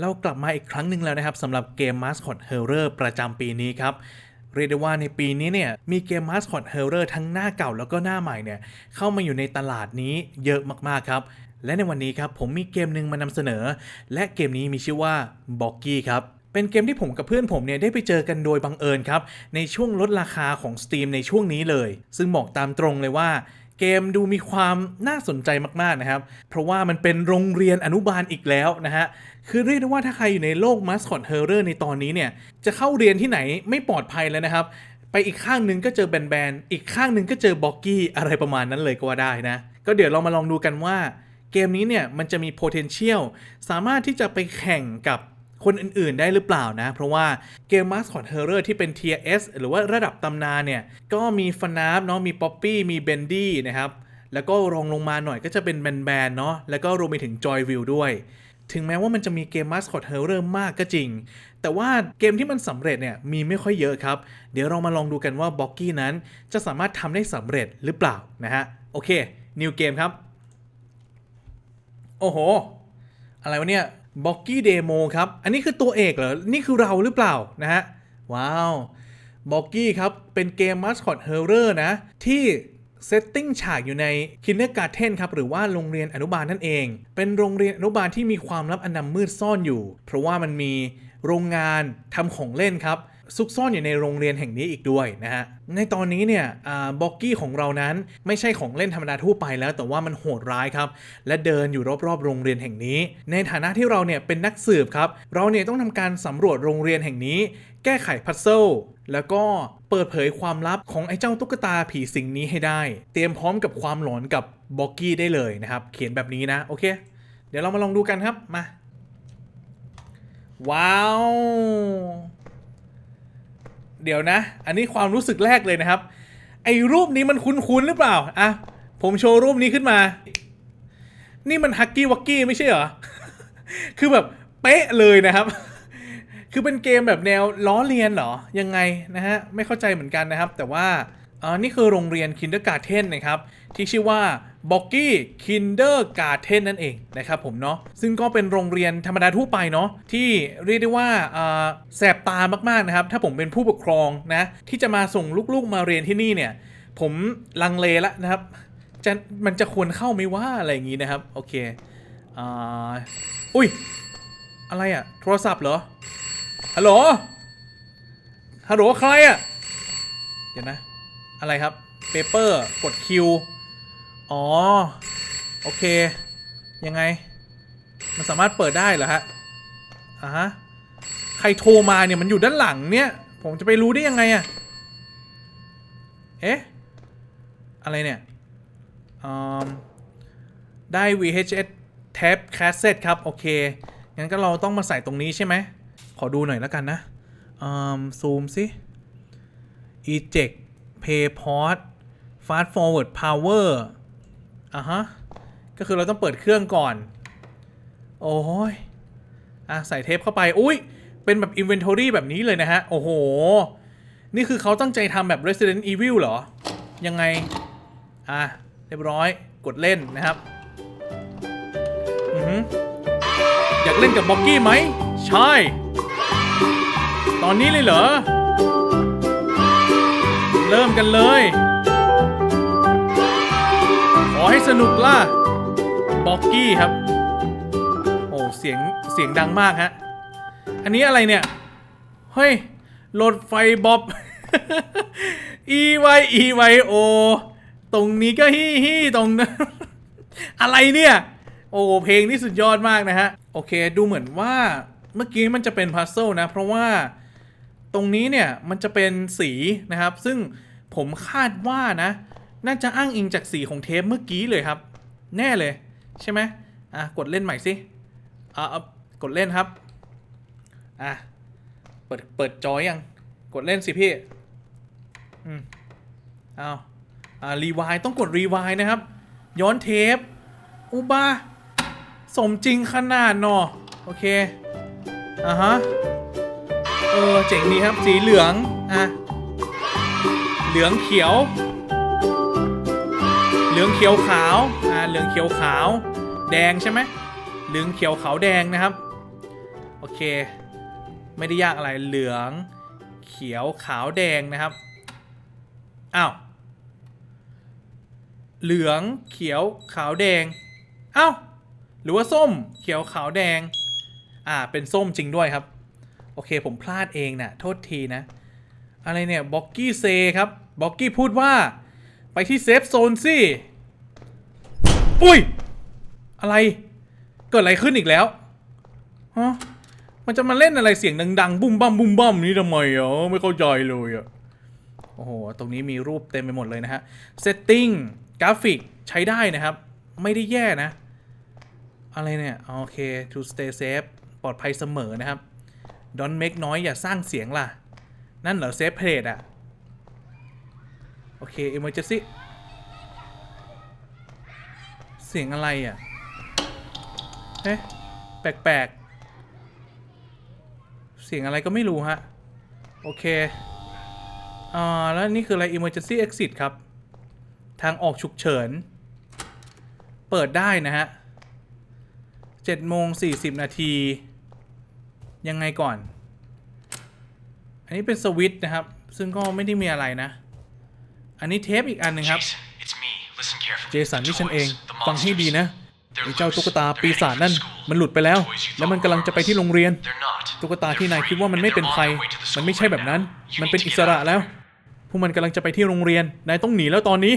เรากลับมาอีกครั้งหนึ่งแล้วนะครับสำหรับเกม Mascot Horror ประจำปีนี้ครับเรียกได้ว่าในปีนี้เนี่ยมีเกม Mascot Horror ทั้งหน้าเก่าแล้วก็หน้าใหม่เนี่ยเข้ามาอยู่ในตลาดนี้เยอะมากๆครับ และในวันนี้ครับผมมีเกมหนึ่งมานำเสนอ และเกมนี้มีชื่อว่า b o g g y ครับเป็นเกมที่ผมกับเพื่อนผมเนี่ยได้ไปเจอกันโดยบังเอิญครับ ในช่วงลดราคาของ Steam ในช่วงนี้เลย ซึ่งบอกตามตรงเลยว่าเกมดูมีความน่าสนใจมากๆนะครับ เพราะว่ามันเป็นโรงเรียนอนุบาลอีกแล้วนะฮะ คือเรียกได้ว่าถ้าใครอยู่ในโลก Mascot Horror ในตอนนี้เนี่ย จะเข้าเรียนที่ไหนไม่ปลอดภัยแล้วนะครับ ไปอีกข้างหนึ่งก็เจอแบนๆอีกข้างหนึ่งก็เจอบ็อกกี้อะไรประมาณนั้นเลยก็ว่าได้นะ ก็เดี๋ยวเรามาลองดูกันว่า เกมนี้เนี่ยมันจะมี potential สามารถที่จะไปแข่งกับคนอื่นๆ ได้หรือเปล่านะ เพราะว่าเกม Mascot Horror ที่เป็น Tier S หรือว่าระดับตำนานเนี่ย ก็มีฟนาฟเนาะมีป๊อปปี้มีเบนดี้นะครับ แล้วก็รองลงมาหน่อยก็จะเป็นแบนๆเนาะแล้วก็รวมไปถึง Joyville ด้วย ถึงแม้ว่ามันจะมีเกม Mascot Horror มากก็จริง แต่ว่าเกมที่มันสำเร็จเนี่ยมีไม่ค่อยเยอะครับ เดี๋ยวเรามาลองดูกันว่าบ็อกกี้นั้นจะสามารถทำได้สำเร็จหรือเปล่านะฮะ โอเคนิวเกมครับ โอ้โห อะไรวะเนี่ยบ็อกกี้เดโมครับ อันนี้คือตัวเอกเหรอ นี่คือเราหรือเปล่านะฮะ ว้าวบ็อกกี้ครับ เป็นเกม Mascot Horror นะ ที่ เซตติ้งฉากอยู่ใน Kindergarten ครับหรือว่าโรงเรียนอนุบาลนั่นเอง เป็นโรงเรียนอนุบาลที่มีความลับอันนำมืดซ่อนอยู่ เพราะว่ามันมีโรงงานทำของเล่นครับ ซุกซ่อนอยู่ในโรงเรียนแห่งนี้อีกด้วยนะฮะ ในตอนนี้เนี่ยบ็อกกี้ของเรานั้นไม่ใช่ของเล่นธรรมดาทั่วไปแล้ว แต่ว่ามันโหดร้ายครับ และเดินอยู่รอบๆ โรงเรียนแห่งนี้ ในฐานะที่เราเนี่ยเป็นนักสืบครับ เราเนี่ยต้องทำการสำรวจโรงเรียนแห่งนี้ แก้ไขพัซเซิลแล้วก็เปิดเผยความลับของไอ้เจ้าตุ๊กตาผีสิงนี้ให้ได้ เตรียมพร้อมกับความหลอนกับบ็อกกี้ได้เลยนะครับ เขียนแบบนี้นะโอเค เดี๋ยวเรามาลองดูกันครับมา ว้าว เดี๋ยวนะ อันนี้ความรู้สึกแรกเลยนะครับ ไอ้รูปนี้มันคุ้นๆหรือเปล่าอะผมโชว์รูปนี้ขึ้นมา นี่มันฮักกี้วักกี้ไม่ใช่เหรอ คือแบบเป๊ะเลยนะครับ คือเป็นเกมแบบแนวล้อเลียนเหรอ ยังไงนะฮะ ไม่เข้าใจเหมือนกันนะครับ แต่ว่า นี่คือโรงเรียน Kindergarten นนะครับ ที่ชื่อว่า b o g g y Kindergarten นั่นเองนะครับผมเนาะซึ่งก็เป็นโรงเรียนธรรมดาทั่วไปเนาะที่เรียกได้ว่าแสบตามากๆนะครับ ถ้าผมเป็นผู้ปกครองนะที่จะมาส่งลูกๆมาเรียนที่นี่เนี่ย ผมลังเลแล้วนะครับจะมันจะควรเข้าไหมว่าอะไรอย่างงี้นะครับโอเคอ่าอุ้ยอะไรอะโทรศัพท์เหรอฮัลโหลฮัลโหลใครอะเดี๋ยวนะ อะไรครับเปเปอร์กดคิวอ๋อ โอเค ยังไง มันสามารถเปิดได้เหรอฮะอ่าฮะ ใครโทรมาเนี่ยมันอยู่ด้านหลังเนี่ย ผมจะไปรู้ได้ยังไงอะเอ๊ะ อะไรเนี่ยอได้ VHS tape cassette ครับ โอเค งั้นก็เราต้องมาใส่ตรงนี้ใช่ไหม ขอดูหน่อยแล้วกันนะอืมซูมสิ eject PayPort fast forward power อะฮะ ก็คือเราต้องเปิดเครื่องก่อน โอ้ยอะใส่เทปเข้าไป อุ้ยเป็นแบบ inventory แบบนี้เลยนะฮะ โอ้โห นี่คือเขาตั้งใจทำแบบ Resident Evil เหรอ ยังไง อะ เรียบร้อยกดเล่นนะครับอือหืออยากเล่นกับบ็อกกี้ไหม ใช่ ตอนนี้เลยเหรอ เริ่มกันเลย ขอให้สนุกล่ะบ็อกกี้ครับ โอ้เสียงเสียงดังมากฮะ อันนี้อะไรเนี่ย เฮ้ยรถไฟบ๊อบ e y e y o ตรงนี้ก็ฮี่ฮี่ตรงนั้นอะไรเนี่ย โอ้เพลงนี่สุดยอดมากนะฮะ โอเค ดูเหมือนว่าเมื่อกี้มันจะเป็นพัซเซิลนะ เพราะว่า ตรงนี้เนี่ยมันจะเป็นสีนะครับ ซึ่งผมคาดว่านะ น่าจะอ้างอิงจากสีของเทปเมื่อกี้เลยครับ แน่เลยใช่ไหมอะกดเล่นใหม่สิอะกดเล่นครับอะเปิดเปิดจอยังกดเล่นสิพี่อืมเอาอ่ารีวายต้องกดรีวายนะครับ ย้อนเทปอุบาสมจริงขนาดนอโอเคอะฮะ เออเจ๋งดีครับสีเหลืองอะเหลืองเขียว เหลืองเขียวขาวอ่าเหลืองเขียวขาว แดงใช่ไหมเหลืองเขียวขาวแดงนะครับ โอเค ไม่ได้ยากอะไรเหลืองเขียวขาวแดงนะครับอ้าวเหลืองเขียวขาวแดงอ้าวหรือว่าส้มเขียวขาวแดง อ่าเป็นส้มจริงด้วยครับ อเคผมพลาดเองนะ่ะ โทษทีนะ อะไรเนี่ยบ็อกกี้เซครับบ็อกกี้พูดว่า ไปที่เซฟโซนสิอุ้ย อะไร เกิดอะไรขึ้นอีกแล้วฮะมันจะมาเล่นอะไรเสียงดังๆ บุ้มบ้ามบุ้มบ้ามนี้ทำไมอะไม่เข้าใจเลยอะโอ้โห ตรงนี้มีรูปเต็มไปหมดเลยนะฮะ setting กราฟิกใช้ได้นะครับ ไม่ได้แย่นะ อะไรเนี่ย โอเค to stay safe ปลอดภัยเสมอนะครับ don't make noise อย่าสร้างเสียงล่ะ นั่นเหรอ safe place อะโอเค emergency เสียงอะไรอะเอ๊ะแปลกๆ เสียงอะไรก็ไม่รู้ฮะ โอเคอ่าแล้วนี่คืออะไร emergency exit ครับ ทางออกฉุกเฉิน เปิดได้นะฮะ7โมง40 นาที ยังไงก่อน อันนี้เป็นสวิตช์นะครับ ซึ่งก็ไม่ได้มีอะไรนะ อันนี้เทปอีกอันหนึ่งครับ เจสัน The ที่ฉันเอง ฟังให้ดีนะไอ้เจ้าตุ๊กตาปีศาจนั่น มันหลุดไปแล้ว แล้วมันกำลังจะไปที่โรงเรียน ตุ๊กตาที่นายคิดว่ามันไม่เป็น they're ใครมันไม่ใช่แบบนั้น มันเป็นอิสระแล้ว พวกมันกำลังจะไปที่โรงเรียน นายต้องหนีแล้วตอนนี้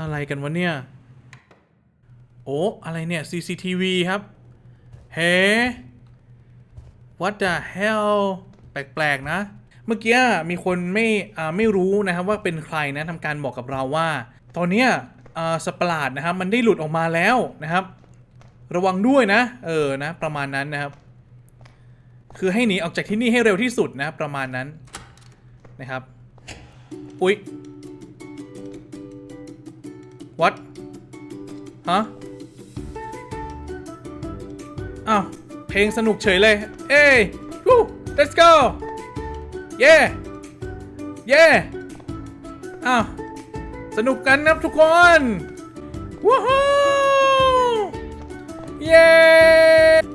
อะไรกันวะเนี่ย โอ้ อะไรเนี่ย CCTV ครับ เฮ้ What the hell แปลกๆนะ เมื่อกี้มีคนไม่ไม่รู้นะครับว่าเป็นใครนะทำการบอกกับเราว่า ตอนนี้ยอ่าสตว์ปลาดนะครับมันได้หลุดออกมาแล้วนะครับ ระวังด้วยนะ เออนะประมาณนั้นนะครับ คือให้หนีออกจากที่นี่ให้เร็วที่สุดนะประมาณนั้นนะครับอุ๊ย what ฮะ อ้าว เพลงสนุกเฉยเลย เอ้ยวู้ let's go เย่เย่อ้าวสนุกกันนะทุกคนว้าวเย้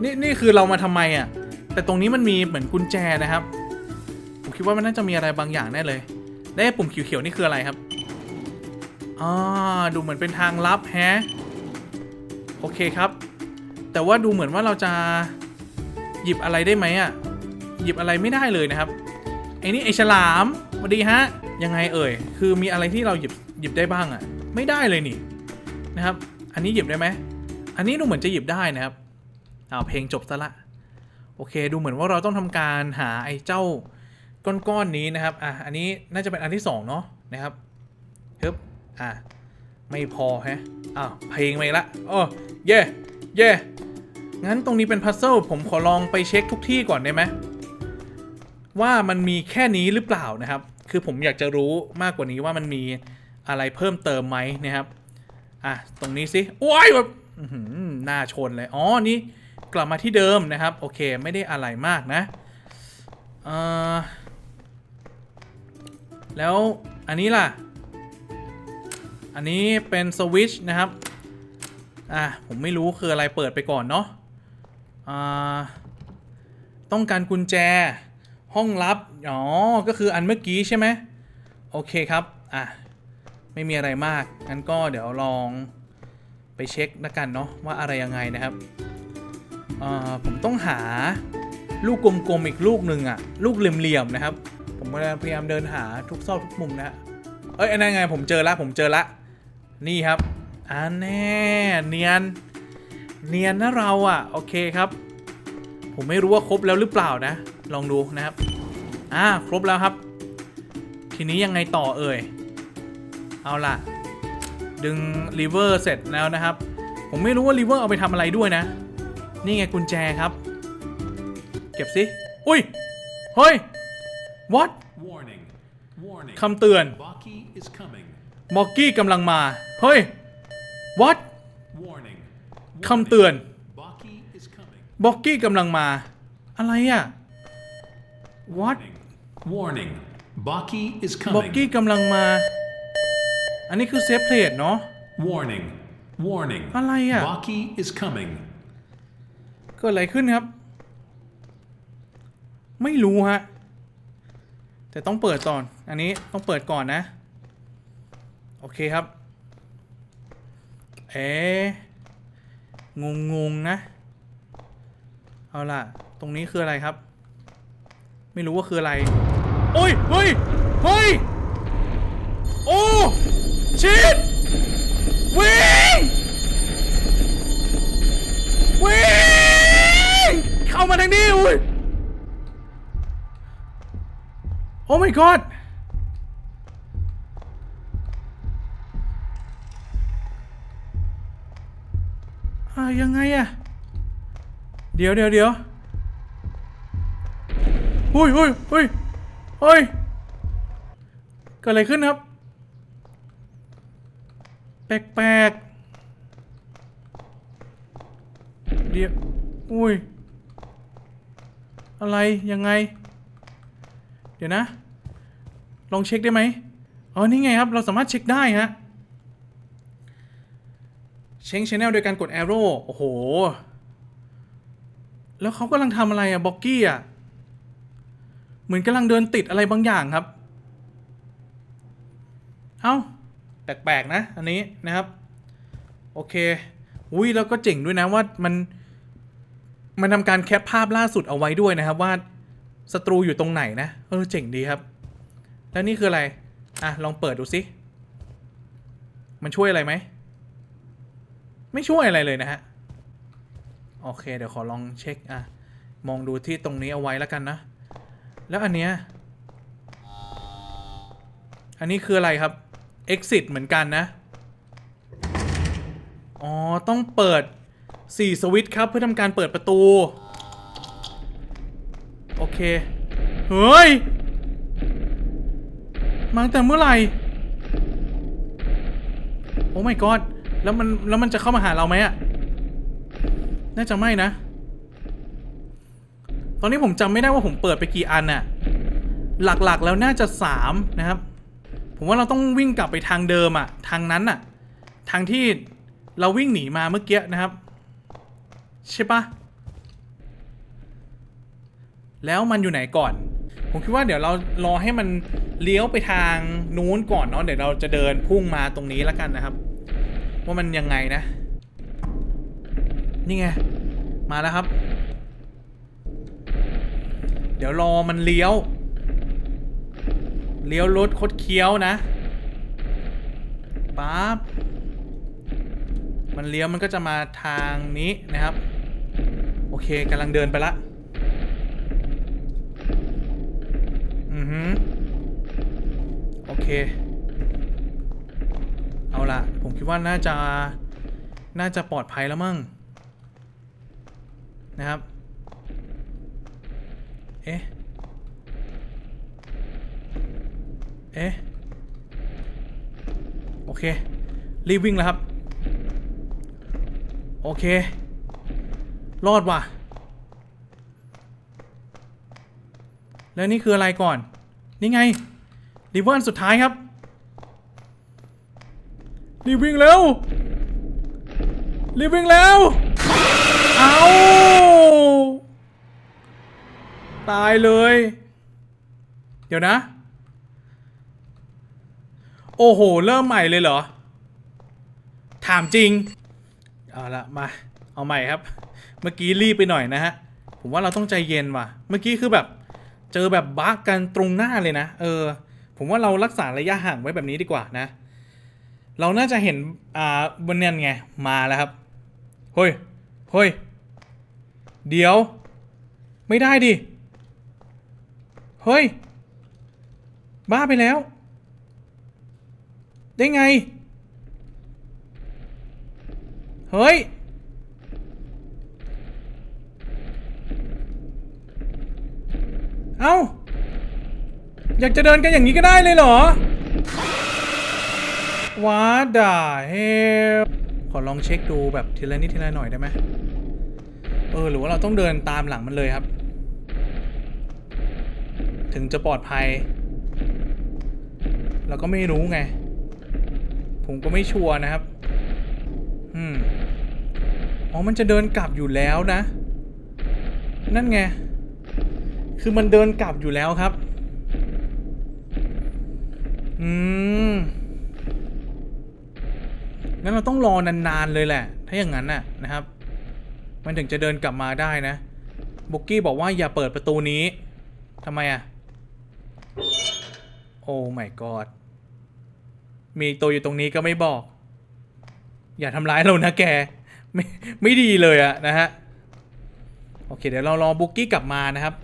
นี่นี่คือเรามาทำไมอะ แต่ตรงนี้มันมีเหมือนกุญแจนะครับ ผมคิดว่ามันน่าจะมีอะไรบางอย่างแน่เลยได้ปุ่มเขียวๆนี่คืออะไรครับอ่าดูเหมือนเป็นทางลับแฮะ โอเคครับ แต่ว่าดูเหมือนว่าเราจะ หยิบอะไรได้ไหมอะหยิบอะไรไม่ได้เลยนะครับไอ้นี่ไอ้ฉลามสวัสดีฮะยังไงเอ่ยคือมีอะไรที่เราหยิบหยิบได้บ้างอะไม่ได้เลยนี่นะครับ อันนี้หยิบได้ไหมอันนี้ดูเหมือนจะหยิบได้นะครับเอาเพลงจบซะละโอเค ดูเหมือนว่าเราต้องทำการหาไอ้เจ้าก้อนๆนี้นะครับอะอันนี้น่าจะเป็นอันที่สองเนาะนะครับฮึบอะไม่พอฮะอ้าวเพลงมาอีกละโอ้เย่เย่ งั้นตรงนี้เป็นพัซเซิลผมขอลองไปเช็คทุกที่ก่อนได้ไหมว่ามันมีแค่นี้หรือเปล่านะครับ คือผมอยากจะรู้มากกว่านี้ว่ามันมีอะไรเพิ่มเติมไหมนะครับอะตรงนี้สิว้ายแบบหน้าชนเลยอ๋อนี่กลับมาที่เดิมนะครับ โอเคไม่ได้อะไรมากนะเอ่อแล้วอันนี้ล่ะ อันนี้เป็นสวิตช์นะครับ อะผมไม่รู้คืออะไรเปิดไปก่อนเนาะ ต้องการกุญแจห้องลับ อ๋อ ก็คืออันเมื่อกี้ใช่ไหมโอเคครับ อะ ไม่มีอะไรมาก งั้นก็เดี๋ยวลองไปเช็คแล้วกันเนาะว่าอะไรยังไงนะครับผมต้องหาลูกกลมๆอีกลูกหนึ่งอะลูกเหลี่ยมๆนะครับ ผมพยายามเดินหาทุกซอกทุกมุมนะฮะเอ้ยอันนั้นไงผมเจอละผมเจอละ นี่ครับอันแน่เนียน เนียนนะเราอะโอเคครับ ผมไม่รู้ว่าครบแล้วหรือเปล่านะ ลองดูนะครับ อ่า ครบแล้วครับ ทีนี้ยังไงต่อเอ่ย เอาล่ะ ดึงลีเวอร์เสร็จแล้วนะครับ ผมไม่รู้ว่าลีเวอร์เอาไปทำอะไรด้วยนะ นี่ไงกุญแจครับ เก็บสิ อุ้ย เฮ้ย what Warning. Warning. คำเตือน Baki is coming. มอกกี้กำลังมา เฮ้ย what Warning. คำเตือน Baki is coming. บอกกี้กำลังมา อะไรอะ what Warning. Warning. Baki is บอก coming. กี้กำลังมา อันนี้คือเซฟเพลทเนาะ Warning. Warning. อะไรอะ Baki is coming. เกิดอะไรขึ้นครับ ไม่รู้ฮะ แต่ต้องเปิดก่อน อันนี้ต้องเปิดก่อนนะ โอเคครับ เอ๊ะ งงงๆนะ เอาล่ะ ตรงนี้คืออะไรครับ ไม่รู้ว่าคืออะไร โอ้ยเฮ้ยเฮ้ย โอ้ชิดวิ่งวิ่งเข้ามาทางนี้อุ้ยโอ้ my god อ่ายังไงอะเดี๋ยวเดี๋ยวเดี๋ยวอุ้ยอุ้ยอุ้ยเฮ้ยเกิดอะไรขึ้นครับ แปลกๆ เดี๋ยว อุ้ย อะไร ยังไง เดี๋ยวนะ ลองเช็คได้ไหม อ๋อ นี่ไงครับ เราสามารถเช็คได้ฮะ เช็คชแนลโดยการกด arrow โอ้โห แล้วเขากำลังทำอะไรอะบ็อกกี้อะเหมือนกำลังเดินติดอะไรบางอย่างครับ เอ้า แปลกๆนะ อันนี้นะครับ โอเค อุ้ยแล้วก็เจ๋งด้วยนะว่ามัน มันทำการแคปภาพล่าสุดเอาไว้ด้วยนะครับว่าศัตรูอยู่ตรงไหนนะ เออเจ๋งดีครับ แล้วนี่คืออะไร อะ ลองเปิดดูสิ มันช่วยอะไรไหม ไม่ช่วยอะไรเลยนะฮะ โอเค เดี๋ยวขอลองเช็คอะ มองดูที่ตรงนี้เอาไว้แล้วกันนะ แล้วอันเนี้ย อันนี้คืออะไรครับ exit เหมือนกันนะ อ๋อ ต้องเปิด 4 สวิตช์ครับเพื่อทำการเปิดประตู โอเค เฮ้ย มาตั้งแต่เมื่อไหร่ โอ้ my god แล้วมันแล้วมันจะเข้ามาหาเราไหมอะน่าจะไม่นะ ตอนนี้ผมจำไม่ได้ว่าผมเปิดไปกี่อันน่ะ หลักๆแล้วน่าจะ3นะครับ ผมว่าเราต้องวิ่งกลับไปทางเดิมอะทางนั้นอะทางที่เราวิ่งหนีมาเมื่อกี้นะครับ ใช่ปะแล้วมันอยู่ไหนก่อน ผมคิดว่าเดี๋ยวเรารอให้มันเลี้ยวไปทางนู้นก่อนเนาะเดี๋ยวเราจะเดินพุ่งมาตรงนี้แล้วกันนะครับ ว่ามันยังไงนะ นี่ไง มาแล้วครับ เดี๋ยวรอมันเลี้ยว เลี้ยวรถคดเคี้ยวนะปั๊บมันเลี้ยวมันก็จะมาทางนี้นะครับ โอเคกำลังเดินไปละอือฮึโอเค เอาละ ผมคิดว่าน่าจะน่าจะปลอดภัยแล้วมั้งนะครับ เอ๊ะ เอ๊ะ โอเค รีบวิ่งแล้วครับ โอเค รอดว่ะ แล้วนี่คืออะไรก่อน นี่ไง รีเวิร์นสุดท้ายครับ รีบวิ่งเร็ว รีบวิ่งเร็ว เอาตายเลย เดี๋ยวนะ โอ้โห เริ่มใหม่เลยเหรอ ถามจริง เอาละมา เอาใหม่ครับ เมื่อกี้รีบไปหน่อยนะฮะ ผมว่าเราต้องใจเย็นว่ะ เมื่อกี้คือแบบ เจอแบบบั๊กกันตรงหน้าเลยนะ เออ ผมว่าเรารักษาระยะห่างไว้แบบนี้ดีกว่านะ เราน่าจะเห็น อ่าบนเนียนไง มาแล้วครับ เฮ้ย เฮ้ย เดี๋ยว ไม่ได้ดิ เฮ้ย บ้าไปแล้ว ได้ไง เฮ้ย เอ้า อยากจะเดินกันอย่างนี้ก็ได้เลยเหรอ ว้าด่าเฮลขอลองเช็คดูแบบทีละนิดทีละหน่อยได้ไหมเออหรือว่าเราต้องเดินตามหลังมันเลยครับ ถึงจะปลอดภัย เราก็ไม่รู้ไง ผมก็ไม่ชัวร์นะครับ อืมอ๋อมันจะเดินกลับอยู่แล้วนะ นั่นไง คือมันเดินกลับอยู่แล้วครับ อืม งั้นเราต้องรอนานๆเลยแหละ ถ้าอย่างนั้นน่ะนะครับ มันถึงจะเดินกลับมาได้นะบุกกี้บอกว่าอย่าเปิดประตูนี้ทำไมอะ โอ้ my god มีตัวอยู่ตรงนี้ก็ไม่บอก อย่าทำร้ายเรานะแก ไม่ไม่ดีเลยอะนะฮะ โอเค เดี๋ยวเรารอบุกกี้กลับมานะครับ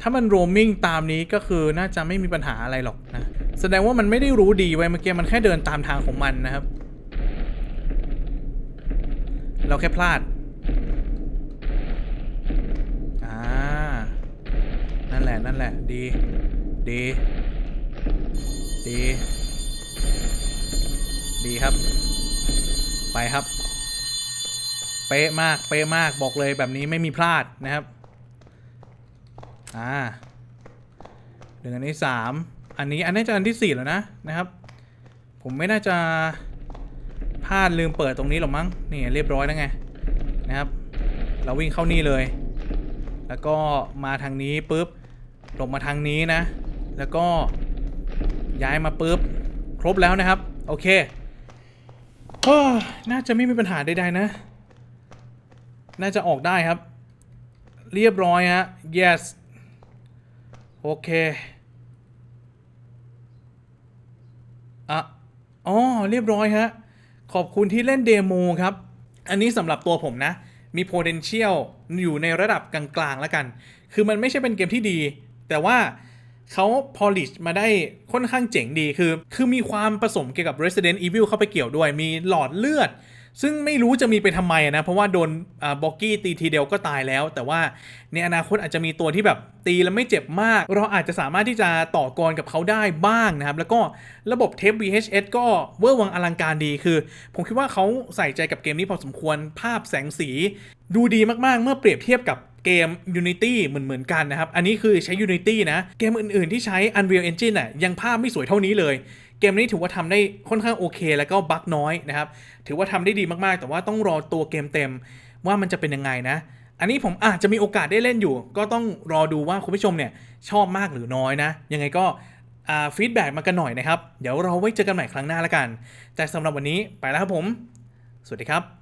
ถ้ามันโรมมิ่งตามนี้ก็คือน่าจะไม่มีปัญหาอะไรหรอกนะ แสดงว่ามันไม่ได้รู้ดีไว้เมื่อกี้มันแค่เดินตามทางของมันนะครับ เราแค่พลาดอ่านั่นแหละนั่นแหละ ดี ดี ดี ดีครับ ไปครับ เป๊ะมากเป๊ะมากบอกเลยแบบนี้ไม่มีพลาดนะครับ อ่าหนึ่งอันนี้สาม อันนี้อันนี้จะอันที่สี่แล้วนะนะครับ ผมไม่น่าจะพลาดลืมเปิดตรงนี้หรอกมั้งนี่เรียบร้อยแล้วไงนะครับ เราวิ่งเข้านี่เลย แล้วก็มาทางนี้ปุ๊บลงมาทางนี้นะ แล้วก็ย้ายมาปุ๊บครบแล้วนะครับ โอเคฮ้อน่าจะไม่มีปัญหาใดๆนะ น่าจะออกได้ครับ เรียบร้อยฮะ yes โอเค อะอ๋อเรียบร้อยฮะ ขอบคุณที่เล่นเดโมครับ อันนี้สำหรับตัวผมนะ มี potential อยู่ในระดับกลางๆแล้วกัน คือมันไม่ใช่เป็นเกมที่ดี แต่ว่าเขา polish มาได้ค่อนข้างเจ๋งดีคือ คือมีความผสมเกี่ยวกับ Resident Evil เข้าไปเกี่ยวด้วย มีหลอดเลือด ซึ่งไม่รู้จะมีไปทำไมนะ เพราะว่าโดนบ็อกกี้ตีทีเดียวก็ตายแล้ว แต่ว่าในอนาคตอาจจะมีตัวที่แบบตีแล้วไม่เจ็บมาก เราอาจจะสามารถที่จะต่อกรกับเขาได้บ้างนะครับ แล้วก็ระบบเทป VHS ก็เวอร์วังอลังการดีคือ ผมคิดว่าเขาใส่ใจกับเกมนี้พอสมควรภาพแสงสี ดูดีมากๆ เมื่อเปรียบเทียบกับ เกม Unity เหมือนเหมือนๆกันนะครับ อันนี้คือใช้ Unity นะ เกมอื่นๆที่ใช้ Unreal Engine น่ะยังภาพไม่สวยเท่านี้เลย เกมนี้ถือว่าทำได้ค่อนข้างโอเค แล้วก็บั๊กน้อยนะครับ ถือว่าทำได้ดีมากๆ แต่ว่าต้องรอตัวเกมเต็มว่ามันจะเป็นยังไงนะอันนี้ผมอาจจะมีโอกาสได้เล่นอยู่ ก็ต้องรอดูว่าคุณผู้ชมเนี่ยชอบมากหรือน้อยนะ ยังไงก็ฟีดแบ็กมากันหน่อยนะครับ เดี๋ยวเราไว้เจอกันใหม่ครั้งหน้าละกัน แต่สำหรับวันนี้ไปแล้วครับผม สวัสดีครับ